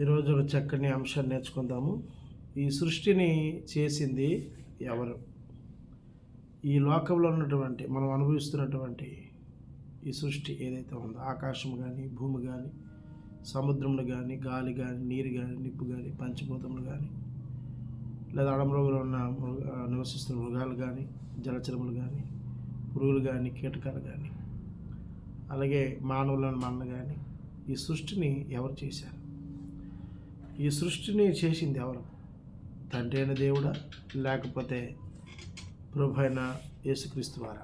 ఈరోజు ఒక చక్కని అంశాన్ని నేర్చుకుందాము. ఈ సృష్టిని చేసింది ఎవరు? ఈ లోకంలో ఉన్నటువంటి మనం అనుభవిస్తున్నటువంటి ఈ సృష్టి ఏదైతే ఉందో ఆకాశం కానీ భూమి కానీ సముద్రములు కానీ గాలి కానీ నీరు కానీ నిప్పు కానీ పంచభూతములు కానీ లేదా అడమరుగులో ఉన్న మృగ నివసిస్తున్న మృగాలు కానీ జలచరములు కానీ పురుగులు కానీ కీటకాలు కానీ అలాగే మానవులను మన కానీ ఈ సృష్టిని ఎవరు చేశారు? ఈ సృష్టిని చేసింది ఎవరు? తండ్రి అయిన దేవుడా? లేకపోతే ప్రభు అయిన యేసుక్రీస్తు వారా?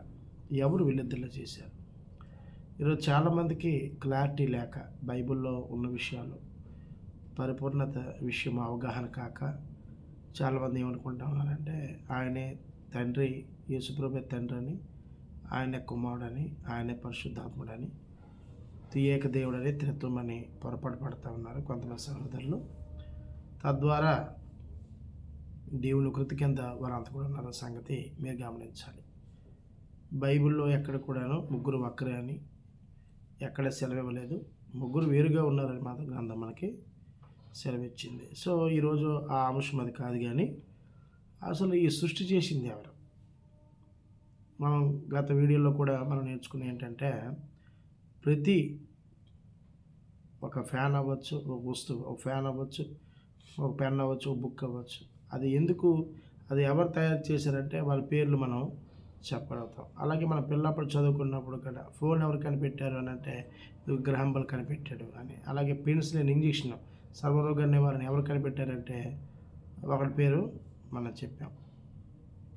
ఎవరు వీళ్ళిద్దరిలో చేశారు? ఈరోజు చాలామందికి క్లారిటీ లేక బైబిల్లో ఉన్న విషయాలు పరిపూర్ణత విషయం అవగాహన కాక చాలామంది ఏమనుకుంటా ఉన్నారంటే ఆయనే తండ్రి యేసుప్రభే తండ్రి అని ఆయనే కుమారుడని ఆయనే పరిశుద్ధాత్ముడని తీయేక దేవుడని త్రిత్వం అని పొరపాటు పడుతూ ఉన్నారు కొంతమంది సహోదరులు. తద్వారా దేవుని కృతి కింద వారంతా కూడా ఉన్నారన్న సంగతి మీరు గమనించాలి. బైబిల్లో ఎక్కడ కూడాను ముగ్గురు ఒక్కరే అని ఎక్కడ సెలవు ఇవ్వలేదు ముగ్గురు వేరుగా ఉన్నారని మాత్రం గ్రంథం మనకి సెలవిచ్చింది. సో ఈరోజు ఆ అంశం అది కాదు కానీ అసలు ఈ సృష్టి చేసింది ఎవరు? మనం గత వీడియోలో కూడా మనం నేర్చుకునే ఏంటంటే ప్రతి ఒక ఫ్యాన్ అవ్వచ్చు ఒక వస్తువు ఒక ఫ్యాన్ అవ్వచ్చు ఒక పెన్ అవ్వచ్చు ఒక బుక్ అవ్వచ్చు. అది ఎందుకు అది ఎవరు తయారు చేశారంటే వాళ్ళ పేర్లు మనం చెప్పగలుగుతాం. అలాగే మన పిల్లప్పుడు చదువుకున్నప్పుడు కూడా ఫోన్ ఎవరు కనిపెట్టారు అని అంటే గ్రహం బల్ కనిపెట్టాడు అని. అలాగే పెన్సిలిన్ ఇంజక్షన్ సర్వరోగ నివారణ ఎవరు కనిపెట్టారంటే ఒకటి పేరు మనం చెప్పాం.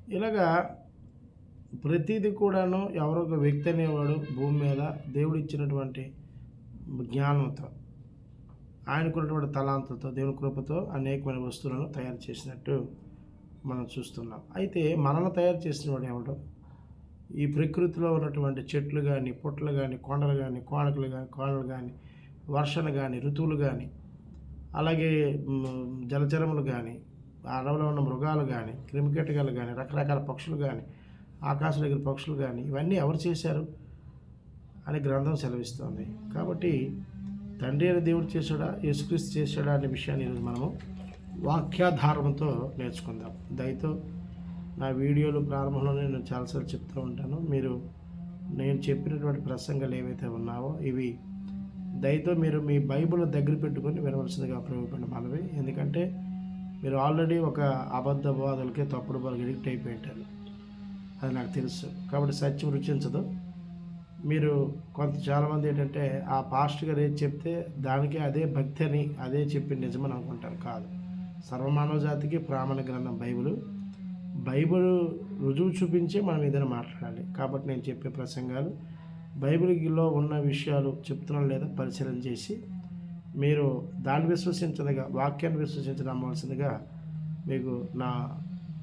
ఇలాగా ప్రతిదీ కూడాను ఎవరో ఒక వ్యక్తి అనేవాడు భూమి మీద దేవుడు ఇచ్చినటువంటి జ్ఞానంతో ఆయనకున్నటువంటి తలాంతతో దేవుని కృపతో అనేకమైన వస్తువులను తయారు చేసినట్టు మనం చూస్తున్నాం. అయితే మనల్ని తయారు చేసిన వాడు ఎవడు? ఈ ప్రకృతిలో ఉన్నటువంటి చెట్లు కానీ పుట్టలు కానీ కొండలు కానీ కోణకులు కానీ కోణలు కానీ వర్షలు కానీ ఋతువులు కానీ అలాగే జలచరములు కానీ అడవిలో ఉన్న మృగాలు కానీ క్రిమికీటకాలు కానీ రకరకాల పక్షులు కానీ ఆకాశం దగ్గర పక్షులు కానీ ఇవన్నీ ఎవరు చేశారు? అని గ్రంథం సెలవిస్తుంది. కాబట్టి తండ్రి అయిన దేవుడు చేశాడా? యేసుక్రీస్తు చేశాడా అనే విషయాన్ని ఈరోజు మనము వాక్యాధారంతో నేర్చుకుందాం. దయతో నా వీడియోలు ప్రారంభంలోనే నేను చాలాసార్లు చెప్తూ ఉంటాను. మీరు నేను చెప్పినటువంటి ప్రసంగాలు ఏవైతే ఉన్నావో ఇవి దయతో మీరు మీ బైబిల్ దగ్గర పెట్టుకొని వినవలసిందిగా ఉపయోగపడిన మనవి. ఎందుకంటే మీరు ఆల్రెడీ ఒక అబద్ధ బోధలకే తప్పుడు బోధలకు ఎడిక్ట్ అయిపోయింటారు అది నాకు తెలుసు. కాబట్టి సత్యం రుచించదు. మీరు కొంత చాలామంది ఏంటంటే ఆ పాస్ట్ గారు ఏది చెప్తే దానికి అదే భక్తి అని అదే చెప్పి నిజమని అనుకుంటారు. కాదు. సర్వమానవ జాతికి ప్రామాణ గ్రంథం బైబిల్. బైబిల్ రుజువు చూపించే మనం ఏదైనా మాట్లాడాలి. కాబట్టి నేను చెప్పే ప్రసంగాలు బైబిల్లో ఉన్న విషయాలు చెప్తున్నాను లేదా పరిశీలన చేసి మీరు దాన్ని విశ్వసించదుగా వాక్యాన్ని విశ్వసించి నమ్మవలసిందిగా మీకు నా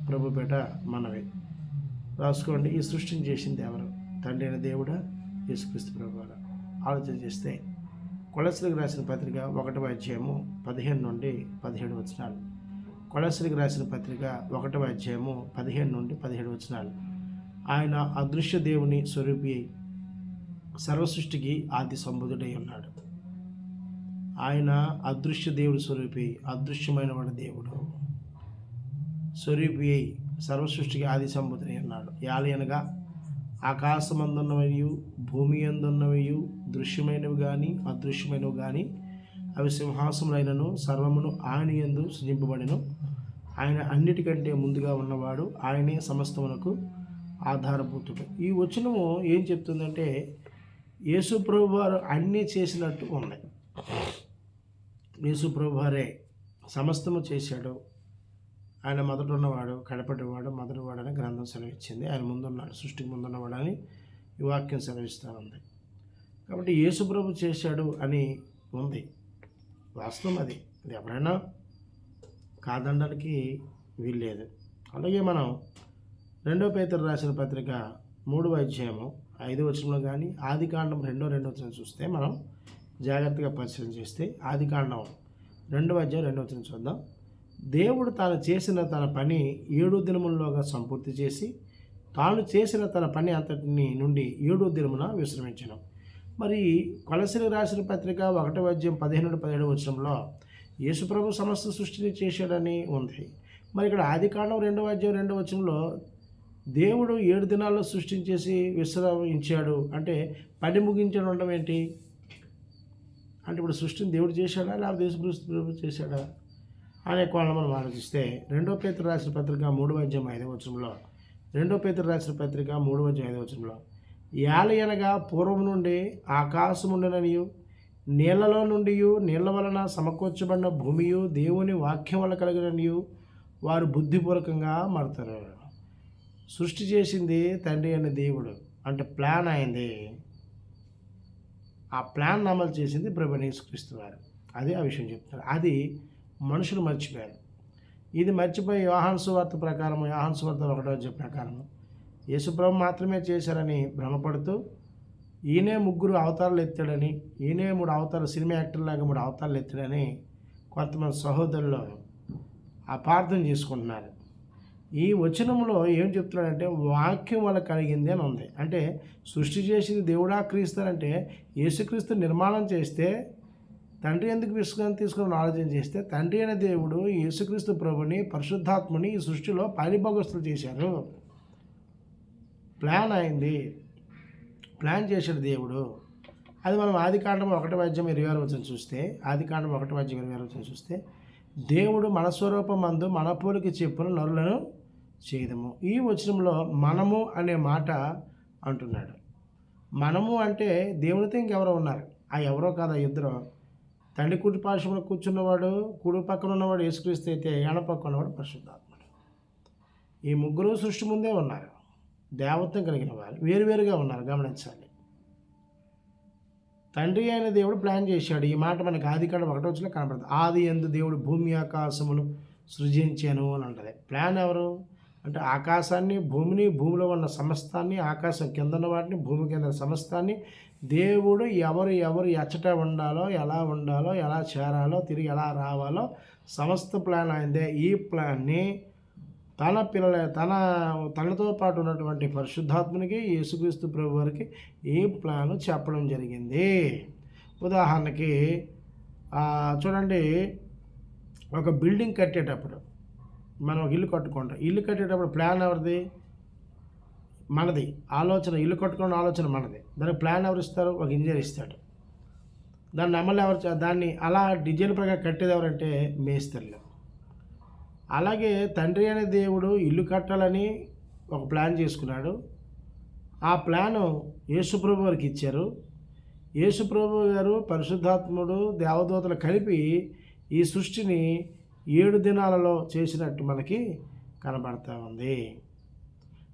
ప్రభుపేట మనవి. రాసుకోండి. ఈ సృష్టిని చేసింది ఎవరు? తండ్రి అయిన దేవుడా? యేసుక్రీస్తు ప్రభు ఆలోచన చేస్తే కొలసరికి రాసిన పత్రిక ఒకటవ అధ్యాయము పదిహేను నుండి పదిహేడు వచనాలు. కొలసరికి రాసిన పత్రిక ఒకటవ అధ్యాయము పదిహేను నుండి పదిహేడు వచనాలు. ఆయన అదృశ్య దేవుని స్వరూపి సర్వసృష్టికి ఆది సంబుధుడై ఉన్నాడు. ఆయన అదృశ్య దేవుడు స్వరూపి అదృశ్యమైన వాడు దేవుడు. స్వరూపి సర్వసృష్టికి ఆది సంబుధుడై ఉన్నాడు. యాలి అనగా ఆకాశమందున్నవయు భూమి ఎందున్నవయు దృశ్యమైనవి కానీ అదృశ్యమైనవి కానీ అవి సింహాసములైనను సర్వమును ఆయన ఎందు సృజింపబడిను. ఆయన అన్నిటికంటే ముందుగా ఉన్నవాడు ఆయనే సమస్తమునకు ఆధారభూతుడు. ఈ వచనము ఏం చెప్తుందంటే యేసు ప్రభు వారు అన్నీ చేసినట్టు ఉన్నాయి. యేసు ప్రభు వారే సమస్తము చేశాడు. ఆయన మొదట ఉన్నవాడు కడపటివాడు మొదటివాడు అని గ్రంథం సెలవిచ్చింది. ఆయన ముందున్నాడు సృష్టికి ముందున్నవాడు అని ఈ వాక్యం సెలవిస్తూ ఉంది. కాబట్టి యేసుప్రభు చేశాడు అని ఉంది. వాస్తవం అది. అది ఎవరైనా కాదనడానికి వీల్లేదు. అలాగే మనం రెండో పేతురు రాసిన పత్రిక మూడవ అధ్యాయము ఐదో వచనంలో కానీ ఆది కాండం రెండో రెండో వచనం చూస్తే మనం జాగ్రత్తగా పరిశీలన చేస్తే ఆది కాండం రెండవ అధ్యాయం రెండవ వచనం చూద్దాం. దేవుడు తాను చేసిన తన పని ఏడు దినముల్లోగా సంపూర్తి చేసి తాను చేసిన తన పని అంతటిని నుండి ఏడో దినమున విశ్రమించను. మరి కొలసిని రాసిన పత్రిక ఒకటి వద్యం పదిహేను పదిహేడు వచనంలో యేసుప్రభు సమస్త సృష్టిని చేశాడని ఉంది. మరి ఇక్కడ ఆదికాండం రెండవ అధ్యాయం రెండవ వచనంలో దేవుడు ఏడు దినాల్లో సృష్టించేసి విశ్రమించాడు. అంటే పని ముగించడం ఉండడం ఏంటి? అంటే ఇప్పుడు సృష్టిని దేవుడు చేశాడా? లేకపోతే యేసుప్రభు చేశాడా? అనే కోణంలో మనం ఆలోచిస్తే రెండో పేతురు రాసిన పత్రిక మూడు వద్యం ఐదవ వచనంలో రెండో పేతురు రాసిన పత్రిక మూడు వద్యం ఐదవ వచనంలో యాలయనగా పూర్వం నుండి ఆకాశముండననియు నీళ్ళలో నుండి నీళ్ళ వలన సమకూర్చబడిన భూమియు దేవుని వాక్యం వల్ల కలిగిననియు వారు బుద్ధిపూర్వకంగా మారుతారు. సృష్టి చేసింది తండ్రి అనే దేవుడు. అంటే ప్లాన్ అయింది. ఆ ప్లాన్ అమలు చేసింది ప్రభు యేసుక్రీస్తు వారు. అదే ఆ విషయం చెప్తున్నారు. అది మనుషులు మర్చిపోయారు. ఇది మర్చిపోయి యోహాన్ ప్రకారం యోహాన్ ఒకటో అధ్యాయం ప్రకారం యేసుప్రభు మాత్రమే చేశారని భ్రమపడుతూ ఈయనే ముగ్గురు అవతారాలు ఎత్తాడని ఈయనే మూడు అవతారాలు సినిమా యాక్టర్లాగా మూడు అవతారాలు ఎత్తాడని కొంతమంది సహోదరులు అపార్థం చేసుకుంటున్నారు. ఈ వచనంలో ఏం చెప్తున్నాడంటే వాక్యం వల్ల కలిగింది అని ఉంది. అంటే సృష్టి చేసింది దేవుడా క్రీస్తారంటే యేసుక్రీస్తు నిర్మాణం చేస్తే తండ్రి ఎందుకు విశ్రాంతి తీసుకుని ఆలోచన చేస్తే తండ్రి అయిన దేవుడు యేసుక్రీస్తు ప్రభుని పరిశుద్ధాత్మని ఈ సృష్టిలో పాలిభాగస్తులు చేశారు. ప్లాన్ అయింది. ప్లాన్ చేశాడు దేవుడు. అది మనం ఆది కాండం ఒకటి వాద్యం ఇరవై ఆరు వచ్చిన చూస్తే ఆది కాండం ఒకటి వాద్యం ఇరవై ఆరు వచ్చిన చూస్తే దేవుడు మన స్వరూపం మందు మన పోలికి చెప్పున నరులను చేయదము. ఈ వచనంలో మనము అనే మాట అంటున్నాడు. మనము అంటే దేవునితో ఇంకెవరో ఉన్నారు. ఆ ఎవరో కాదు ఆ ఇద్దరు. తండ్రి కుడి పార్శ్వంలో కూర్చున్నవాడు కుడి పక్కన ఉన్నవాడు యేసుక్రీస్తు అయితే ఎడ పక్కన ఉన్నవాడు పరిశుద్ధాత్ముడు. ఈ ముగ్గురు సృష్టి ముందే ఉన్నారు. దేవత్వం కలిగిన వారు వేరువేరుగా ఉన్నారు. గమనించాలి. తండ్రి అయిన దేవుడు ప్లాన్ చేశాడు. ఈ మాట మనకి ఆది కాడ ఒకటో వచ్చిన కనపడుతుంది. ఆది ఎందు దేవుడు భూమి ఆకాశములు సృజించాను అని అంటది. ప్లాన్ ఎవరు? అంటే ఆకాశాన్ని భూమిని భూమిలో ఉన్న సమస్తాన్ని ఆకాశం కిందన వాటిని భూమి కింద సమస్తాన్ని దేవుడు ఎవరు ఎవరు ఎచ్చట ఉండాలో ఎలా ఉండాలో ఎలా చేరాలో తిరిగి ఎలా రావాలో సమస్త ప్లాన్ అయిందే ఈ ప్లాన్ని తన పిల్లల తన తనతో పాటు ఉన్నటువంటి పరిశుద్ధాత్మనికి యేసుక్రీస్తు ప్రభు వారికి ఈ ప్లాను చెప్పడం జరిగింది. ఉదాహరణకి చూడండి ఒక బిల్డింగ్ కట్టేటప్పుడు మనం ఒక ఇల్లు కట్టుకుంటాం. ఇల్లు కట్టేటప్పుడు ప్లాన్ ఎవరిది? మనది. ఆలోచన ఇల్లు కట్టుకున్న ఆలోచన మనది. దానికి ప్లాన్ ఎవరు ఇస్తారు? ఒక ఇంజనీర్ ఇస్తాడు. దాన్ని అమలు ఎవరు చే- దాన్ని అలా డిజైన్ ప్రకారం కట్టేది ఎవరంటే మేస్త్రులు. అలాగే తండ్రి అనే దేవుడు ఇల్లు కట్టాలని ఒక ప్లాన్ చేసుకున్నాడు. ఆ ప్లాను యేసుప్రభు వారికి ఇచ్చారు. యేసుప్రభు గారు పరిశుద్ధాత్ముడు దేవదూతలు కలిపి ఈ సృష్టిని ఏడు దినాలలో చేసినట్టు మనకి కనబడతా ఉంది.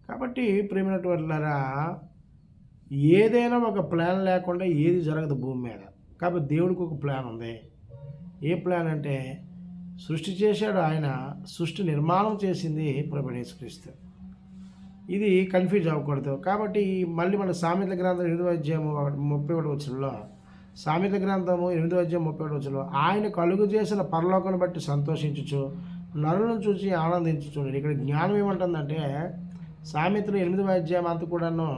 కాబట్టి ప్రేమైనటువంటిలారా ఏదైనా ఒక ప్లాన్ లేకుండా ఏది జరగదు భూమి మీద. కాబట్టి దేవుడికి ఒక ప్లాన్ ఉంది. ఏ ప్లాన్ అంటే సృష్టి చేశాడు ఆయన సృష్టి నిర్మాణం చేసింది ప్రభణేశ్వరిస్తూ ఇది కన్ఫ్యూజ్ అవ్వకూడదు. కాబట్టి మళ్ళీ మన సామెత గ్రంథం ఇరవై అధ్యాయం ఒకటి- ముప్పై ఒకటి వచ్చినలో సామెత గ్రంథము ఎనిమిదో అధ్యాయం ముప్పై ఒకటి ఆయన కలుగు చేసిన పరలోకను బట్టి సంతోషించచ్చు నరులను చూసి ఆనందించచ్చు ఇక్కడ జ్ఞానం ఏమంటుందంటే సామెతలు ఎనిమిది అధ్యాయం అంతా కూడాను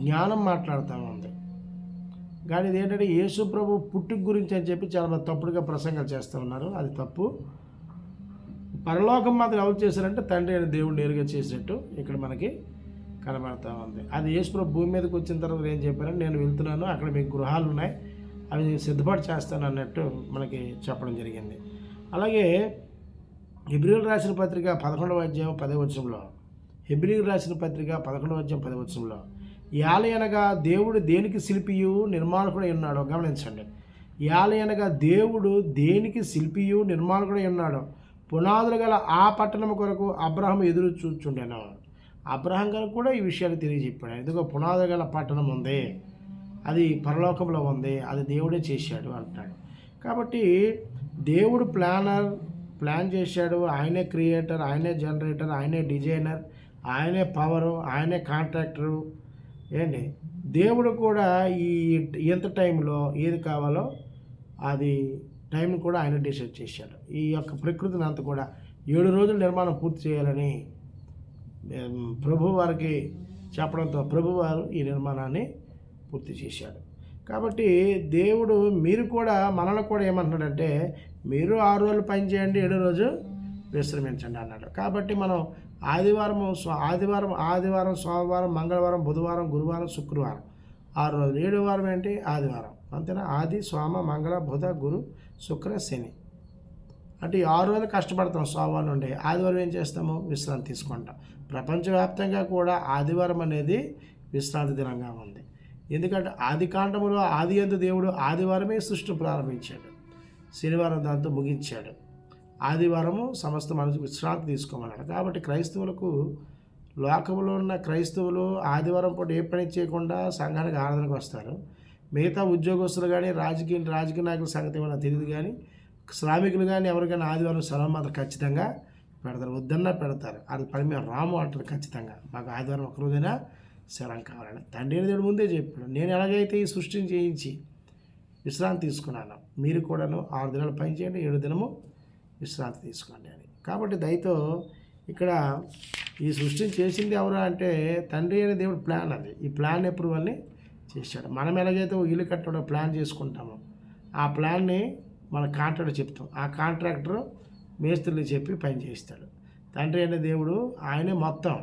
జ్ఞానం మాట్లాడుతూ ఉంది. కానీ ఇది ఏంటంటే యేసు ప్రభు పుట్టుక గురించి అని చెప్పి చాలా తప్పుడుగా ప్రసంగాలు చేస్తూ ఉన్నారు. అది తప్పు. పరలోకం మాత్రం ఎవరు చేశారంటే తండ్రి అయిన దేవుడు నేరుగా చేసినట్టు ఇక్కడ మనకి కనబడతా ఉంది. అది యేసు భూమి మీదకి వచ్చిన తర్వాత ఏం చెప్పారంటే నేను వెళ్తున్నాను అక్కడ మీకు గృహాలు ఉన్నాయి అవి సిద్ధపాటు చేస్తాను అన్నట్టు మనకి చెప్పడం జరిగింది. అలాగే హిబ్రిల్ రాసిన పత్రిక పదకొండవ అధ్యాయం పదవచనంలో హిబ్రిల్ రాసిన పత్రిక పదకొండవ అధ్యాయం పదవచనంలో యాలయనగా దేవుడు దేనికి శిల్పియు? నిర్మాణకుడై ఉన్నాడో? గమనించండి. యాలయనగా దేవుడు దేనికి శిల్పియు? నిర్మాణకుడై ఉన్నాడో? పునాదులు గల ఆ పట్టణం కొరకు అబ్రహం ఎదురు చూచుండేనా. అబ్రహం గారు కూడా ఈ విషయాలు తెలియజెప్పాడు. ఎందుకో పునాది గల పట్టణం ఉంది. అది పరలోకంలో ఉంది. అది దేవుడే చేశాడు అంటాడు. కాబట్టి దేవుడు ప్లానర్ ప్లాన్ చేశాడు. ఆయనే క్రియేటర్ ఆయనే జనరేటర్ ఆయనే డిజైనర్ ఆయనే పవరు ఆయనే కాంట్రాక్టరు. ఏంటి? దేవుడు కూడా ఈ ఎంత టైంలో ఏది కావాలో అది టైం కూడా ఆయన డిసైడ్ చేశాడు. ఈ యొక్క ప్రకృతిని అంతా కూడా ఏడు రోజులు నిర్మాణం పూర్తి చేయాలని ప్రభు వారికి చెప్పడంతో ప్రభువారు ఈ నిర్మాణాన్ని పూర్తి చేశాడు. కాబట్టి దేవుడు మీరు కూడా మనల్ని కూడా ఏమంటున్నాడంటే మీరు ఆరు రోజులు పని చేయండి ఏడో రోజు విశ్రమించండి అన్నాడు. కాబట్టి మనం ఆదివారం ఆదివారం ఆదివారం సోమవారం మంగళవారం బుధవారం గురువారం శుక్రవారం. ఆరు రోజులు. ఏడు వారం ఏంటి? ఆదివారం. అంతేనా? ఆది సోమ మంగళ బుధ గురు శుక్ర శని. అంటే ఆరు రోజులు కష్టపడతాం సోమవారం నుండి. ఆదివారం ఏం చేస్తాము? విశ్రాంతి తీసుకుంటాం. ప్రపంచవ్యాప్తంగా కూడా ఆదివారం అనేది విశ్రాంతి దినంగా ఉంది. ఎందుకంటే ఆది కాండములో ఆది ఎందు దేవుడు ఆదివారమే సృష్టి ప్రారంభించాడు. శనివారం దాంతో ముగించాడు. ఆదివారము సమస్త మనసు విశ్రాంతి తీసుకోమన్నాడు. కాబట్టి క్రైస్తవులకు లోకంలో ఉన్న క్రైస్తవులు ఆదివారం పూట ఏ పని చేయకుండా సంఘానికి ఆరాధనకు వస్తారు. మిగతా ఉద్యోగస్తులు కానీ రాజకీయ రాజకీయ నాయకుల సంగతి ఏమైనా తెలియదు కానీ శ్రామికులు కానీ ఎవరికైనా ఆదివారం సెలవు మాత్రం ఖచ్చితంగా పెడతారు. వద్దన్నా పెడతారు. అది పని మేము రాము అంటారు ఖచ్చితంగా. మాకు ఆదివారం ఒక రోజైనా సెలవు కావాలని. తండ్రి దేవుడు ముందే చెప్పాడు. నేను ఎలాగైతే ఈ సృష్టిని చేయించి విశ్రాంతి తీసుకున్నాను మీరు కూడాను ఆరు దినాలు పని చేయండి ఏడు దినము విశ్రాంతి తీసుకోండి అని. కాబట్టి దయతో ఇక్కడ ఈ సృష్టిని చేసింది ఎవరా అంటే తండ్రి అనే దేవుడు ప్లాన్ అది. ఈ ప్లాన్ ఎప్పుడు వాళ్ళని చేశాడు. మనం ఎలాగైతే ఇల్లు కట్టడం ప్లాన్ చేసుకుంటామో ఆ ప్లాన్ని మన కాంట్రాక్టర్ చెప్తాం. ఆ కాంట్రాక్టర్ మేస్త్రిని చెప్పి పని చేయిస్తాడు. తండ్రి అయిన దేవుడు ఆయనే మొత్తం.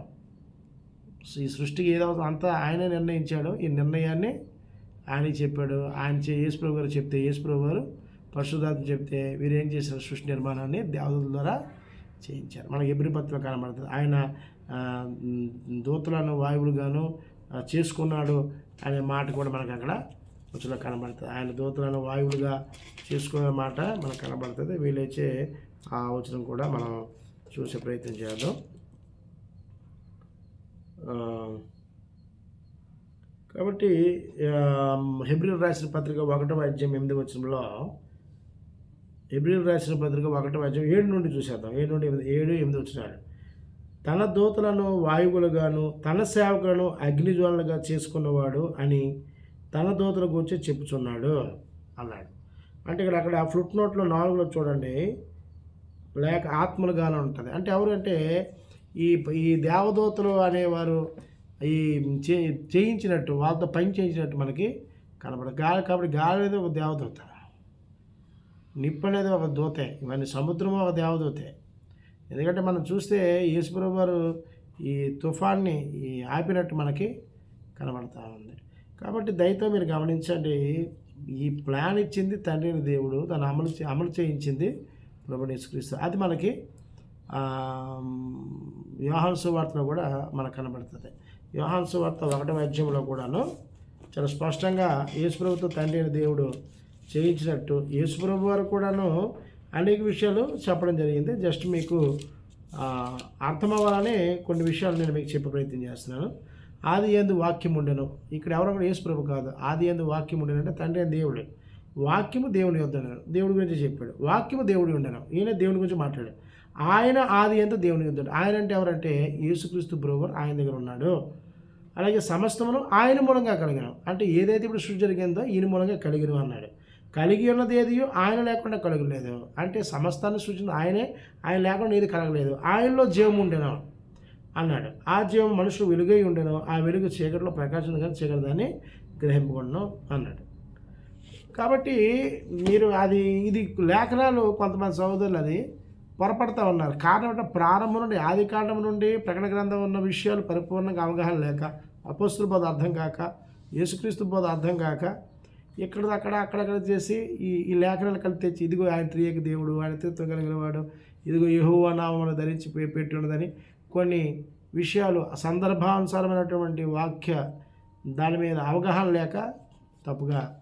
ఈ సృష్టికి ఏదవుతుందో అంతా ఆయనే నిర్ణయించాడు. ఈ నిర్ణయాన్ని ఆయన చెప్పాడు. ఆయన చే యేసుప్రభు గారు చెప్తే యేసుప్రభు గారు పరిశుద్ధాత్మ చెప్తే వీరు ఏం చేశారు? సృష్టి నిర్మాణాన్ని దేవతల ద్వారా చేయించారు. మనకి ఎబ్రి కనబడుతుంది. ఆయన దూతలను వాయువులుగాను చేసుకున్నాడు అనే మాట కూడా మనకు అక్కడ వచ్చులో కనబడుతుంది. ఆయన దూతలను వాయువులుగా చేసుకునే మాట మనకు కనబడుతుంది. వీలైతే ఆ వచనం కూడా మనం చూసే ప్రయత్నం చేద్దాం. కాబట్టి హెబ్రిల్ రాసిన పత్రిక ఒకటో అధ్యాయం ఎనిమిది వచనంలో హెబ్రిల్ రాసిన పత్రిక ఒకటో అధ్యాయం ఏడు నుండి చూసేద్దాం. ఏడు నుండి ఎనిమిది ఏడు ఎనిమిది వచ్చినాడు తన దూతలను వాయువులుగాను తన సేవకులను అగ్నిజ్వాలలుగా చేసుకున్నవాడు అని తన దూతల గురించి చెప్పుచున్నాడు అన్నాడు. అంటే ఇక్కడ అక్కడ ఆ ఫ్లుట్ నోట్లో నాలుగులో చూడండి లేక ఆత్మలుగానే ఉంటుంది. అంటే ఎవరంటే ఈ ఈ దేవదూతలు అనేవారు ఈ చేయించినట్టు వాళ్ళతో పని చేయించినట్టు మనకి కనబడదు గాలి కాబట్టి గాలి అనేది ఒక దేవదూత. నిప్పు అనేది ఒక దూతే. ఇవన్నీ సముద్రం ఒక దేవదూతే. ఎందుకంటే మనం చూస్తే యేసుప్రభు వారు ఈ తుఫాన్ని ఈ ఆపినట్టు మనకి కనబడతా ఉంది. కాబట్టి దయతో మీరు గమనించండి ఈ ప్లాన్ ఇచ్చింది తండ్రిని దేవుడు తను అమలు చే- అమలు చేయించింది ప్రభుని యేసుక్రీస్తు. అది మనకి యోహాను సువార్తలో కూడా మనకు కనబడుతుంది. యోహాను సువార్త ఒకటి వైద్యంలో కూడాను చాలా స్పష్టంగా యేసుప్రభుతో తండ్రి అయిన దేవుడు చేయించినట్టు యేసుప్రభు వారు కూడాను అనేక విషయాలు చెప్పడం జరిగింది. జస్ట్ మీకు ఆ, అర్థమవ్వాలని కొన్ని విషయాలు నేను మీకు చెప్పే ప్రయత్నం చేస్తున్నాను. ఆది ఎందు వాక్యం ఉండెను ఇక్కడ ఎవరో కూడా యేసుప్రభు కాదు. ఆది ఎందు వాక్యం ఉండెను అంటే తండ్రి అని దేవుడు. వాక్యము దేవుని యొద్ద దేవుడి గురించి చెప్పాడు. వాక్యము దేవుడి ఉండను. ఈయన దేవుని గురించి మాట్లాడాడు. ఆయన ఆది ఎంత దేవుని యొద్ద ఆయన అంటే ఎవరంటే యేసుక్రీస్తు బ్రోవర్ ఆయన దగ్గర ఉన్నాడు. అలాగే సమస్తమును ఆయన మూలంగా కలిగిన. అంటే ఏదైతే ఇప్పుడు సృష్టి జరిగిందో ఈయన మూలంగా కలిగిన అన్నాడు. కలిగి ఉన్నది ఏదియో ఆయన లేకుండా కలగలేదు. అంటే సమస్తాన్ని సృష్టించిన ఆయనే ఆయన లేకుండా ఏది కలగలేదు. ఆయనలో జీవం ఉండెను. అన్నాడు. ఆ జీవం మనుషులు వెలుగై ఉండేను. ఆ వెలుగు చీకటిలో ప్రకాశం కానీ చీకటి దాన్ని అన్నాడు. కాబట్టి మీరు అది ఇది లేఖనాలు కొంతమంది సహోదరులు అది పొరపడతా ఉన్నారు. కారణం అంటే ప్రారంభం నుండి ఆది కాండం నుండి ప్రకటన గ్రంథం ఉన్న విషయాలు పరిపూర్ణంగా అవగాహన లేక అపోస్తుల బోధ అర్థం కాక యేసుక్రీస్తు బోధ అర్థం కాక ఇక్కడ అక్కడ అక్కడక్కడ చేసి ఈ ఈ లేఖనాలు కలిపి తెచ్చి ఇదిగో ఆయన త్రియక దేవుడు ఆయన తీర్థం కలిగిన వాడు ఇదిగో యెహోవా నామను ధరించి పెట్టి ఉన్నదని కొన్ని విషయాలు సందర్భానుసారమైనటువంటి వాక్య దాని మీద అవగాహన లేక తప్పుగా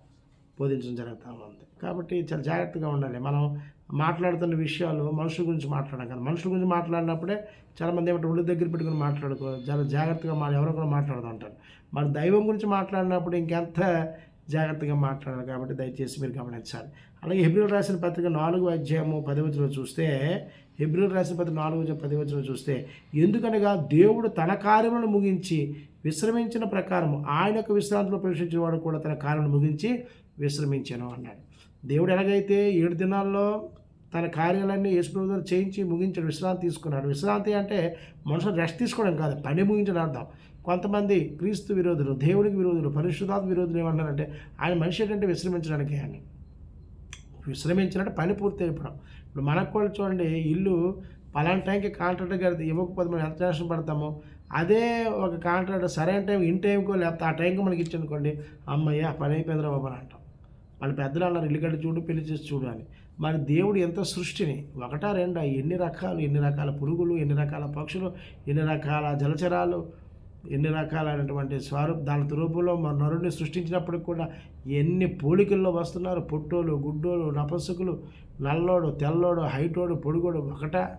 బోధించడం జరుగుతూ ఉంది. కాబట్టి చాలా జాగ్రత్తగా ఉండాలి. మనం మాట్లాడుతున్న విషయాలు మనుషుల గురించి మాట్లాడడం కదా. మనుషుల గురించి మాట్లాడినప్పుడే చాలామంది ఏమంటే ఒళ్ళు దగ్గర పెట్టుకుని మాట్లాడుకో. చాలా జాగ్రత్తగా మన ఎవరో కూడా మాట్లాడుతూ ఉంటారు. మరి దైవం గురించి మాట్లాడినప్పుడు ఇంకెంత జాగ్రత్తగా మాట్లాడాలి? కాబట్టి దయచేసి మీరు గమనించాలి. అలాగే హిబ్రిల్ రాసిన పత్రిక నాలుగు అధ్యాయము పదివచనం చూస్తే హెబ్రిల్ రాసిపతి నాలుగు అధ్యాయం పదివచనం చూస్తే ఎందుకనగా దేవుడు తన కార్యములను ముగించి విశ్రమించిన ప్రకారం ఆయన యొక్క విశ్రాంతిలో ప్రవేశించిన వాడు కూడా తన కార్యములను ముగించి విశ్రమించాను అన్నాడు. దేవుడు ఎలాగైతే ఏడు దినాల్లో తన కార్యాలన్నీ యేసుప్రభు చేయించి ముగించాడు విశ్రాంతి తీసుకున్నాడు. విశ్రాంతి అంటే మనుషులు రెస్ట్ తీసుకోవడం కాదు పని ముగించడం అర్థం. కొంతమంది క్రీస్తు విరోధులు దేవుడికి విరోధులు పరిశుద్ధాత్మ విరోధులు ఏమంటారంటే ఆయన మనిషి ఏంటంటే విశ్రమించడానికి అని. విశ్రమించినట్టు పని పూర్తి అయిపోవడం. ఇప్పుడు మనకు కూడా చూడండి ఇల్లు పలానా టైంకి కాంట్రాక్టర్ గారి ఇవ్వకపోతే మనం ఎంత టెన్షన్ పడతామో అదే ఒక కాంట్రాక్టర్ సరైన టైం ఇన్ టైంకో లేకపోతే ఆ టైంకి మనకి ఇచ్చనుకోండి అమ్మయ్య పని అయిపోయిందిరా బాబు అని అంటాం. మన పెద్దలు అన్నారు ఇల్లు కట్టి చూడు పెళ్ళి చేసి చూడు అని. మరి దేవుడు ఎంత సృష్టిని? ఒకటా రెండా? ఎన్ని రకాలు ఎన్ని రకాల పురుగులు ఎన్ని రకాల పక్షులు ఎన్ని రకాల జలచరాలు ఎన్ని రకాలైనటువంటి స్వరూప్ దాని రూపంలో మన నరుడిని సృష్టించినప్పటికి కూడా ఎన్ని పోలికల్లో వస్తున్నారు? పొట్టోలు గుడ్డోలు నపసుకులు నల్లోడు తెల్లోడు హైటోడు పొడుగోడు ఒకట.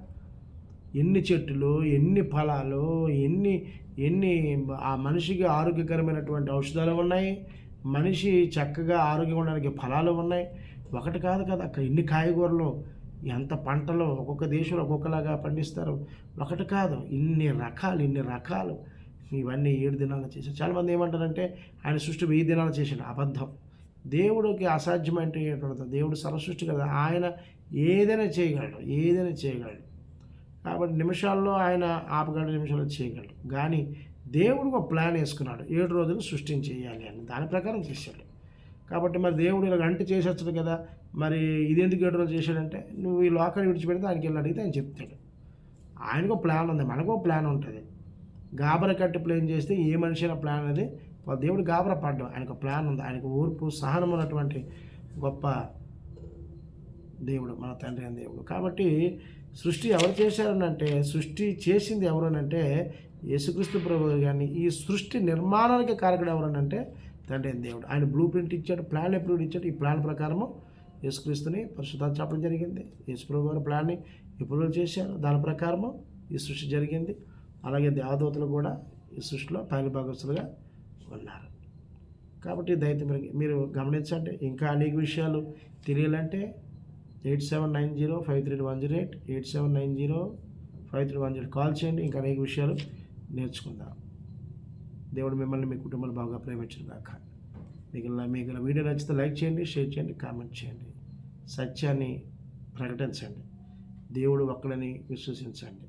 ఎన్ని చెట్లు ఎన్ని ఫలాలు ఎన్ని ఎన్ని ఆ మనిషికి ఆరోగ్యకరమైనటువంటి ఔషధాలు ఉన్నాయి? మనిషి చక్కగా ఆరోగ్యంగా ఉండడానికి ఫలాలు ఉన్నాయి? ఒకటి కాదు కదా అక్కడ ఎన్ని కాయగూరలు ఎంత పంటలు ఒక్కొక్క దేశంలో ఒక్కొక్కలాగా పండిస్తారు? ఒకటి కాదు ఇన్ని రకాలు ఇన్ని రకాలు. ఇవన్నీ ఏడు దినాలు చేశాడు. చాలామంది ఏమంటారంటే ఆయన సృష్టి వెయ్యి దినాలు చేశాడు. అబద్ధం. దేవుడికి అసాధ్యమైనటువంటి ఏంటంటే దేవుడు సర్వసృష్టి కదా ఆయన ఏదైనా చేయగలడు ఏదైనా చేయగలడు. కాబట్టి నిమిషాల్లో ఆయన ఆపగలడు నిమిషాల్లో చేయగలడు. కానీ దేవుడు ఒక ప్లాన్ వేసుకున్నాడు. ఏడు రోజులు సృష్టించేయాలి అని. దాని ప్రకారం చేశాడు. కాబట్టి మరి దేవుడు ఇలా గంట చేసేస్తాడు కదా మరి ఇది ఎందుకు ఏడు రోజులు చేశాడంటే నువ్వు ఈ లోకాన్ని విడిచిపెడితే ఆయనకి వెళ్ళి అడిగితే ఆయన చెప్తాడు. ఆయనకు ఒక ప్లాన్ ఉంది మనకు ప్లాన్ ఉంటుంది. గాబర కట్టి ప్లేన్ చేస్తే ఏ మనిషి అయినా ప్లాన్ అనేది దేవుడు గాబర పడ్డం. ఆయనకు ప్లాన్ ఉంది. ఆయనకు ఓర్పు సహనం ఉన్నటువంటి గొప్ప దేవుడు మన తండ్రి అయిన దేవుడు. కాబట్టి సృష్టి ఎవరు చేశారనంటే సృష్టి చేసింది ఎవరనంటే యేసుక్రీస్తు ప్రభు కానీ ఈ సృష్టి నిర్మాణానికి కారకుడు ఎవరనంటే తండ్రి అయిన దేవుడు. ఆయన బ్లూ ప్రింట్ ఇచ్చాడు ప్లాన్ ఎప్పుడు ఇచ్చాడు. ఈ ప్లాన్ ప్రకారము యేసుక్రీస్తుని పరిశుద్ధాలు చెప్పడం జరిగింది. యేసుప్రభు గారు ప్లాన్ని ఎప్పుడు చేశారు. దాని ప్రకారము ఈ సృష్టి జరిగింది. అలాగే దేవదూతలు కూడా ఈ సృష్టిలో పైన భాగస్తులుగా ఉన్నారు. కాబట్టి దయతో మీరు గమనించండి ఇంకా అనేక విషయాలు తెలియాలంటే eight seven nine zero five three one zero eight eight seven nine zero five three one zero call చేయండి ఇంకా అనేక విషయాలు నేర్చుకుందాం. దేవుడు మిమ్మల్ని మీ కుటుంబాలు బాగా ప్రేమించిన దాకా మీకు మీకు వీడియో నచ్చితే లైక్ చేయండి షేర్ చేయండి కామెంట్ చేయండి. సత్యాన్ని ప్రకటించండి. దేవుడు ఒక్కడని విశ్వసించండి.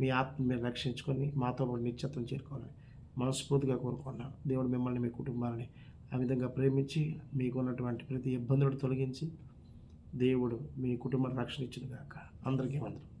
మీ ఆత్మ మీరు రక్షించుకొని మాతో పాటు నిత్యత్వం చేరుకోవాలని మనస్ఫూర్తిగా కోరుకుంటున్నాను. దేవుడు మిమ్మల్ని మీ కుటుంబాలని ఆ విధంగా ప్రేమించి మీకున్నటువంటి ప్రతి ఇబ్బందులు తొలగించి దేవుడు మీ కుటుంబ రక్షణ ఇచ్చిన కాక అందరికీ వందరం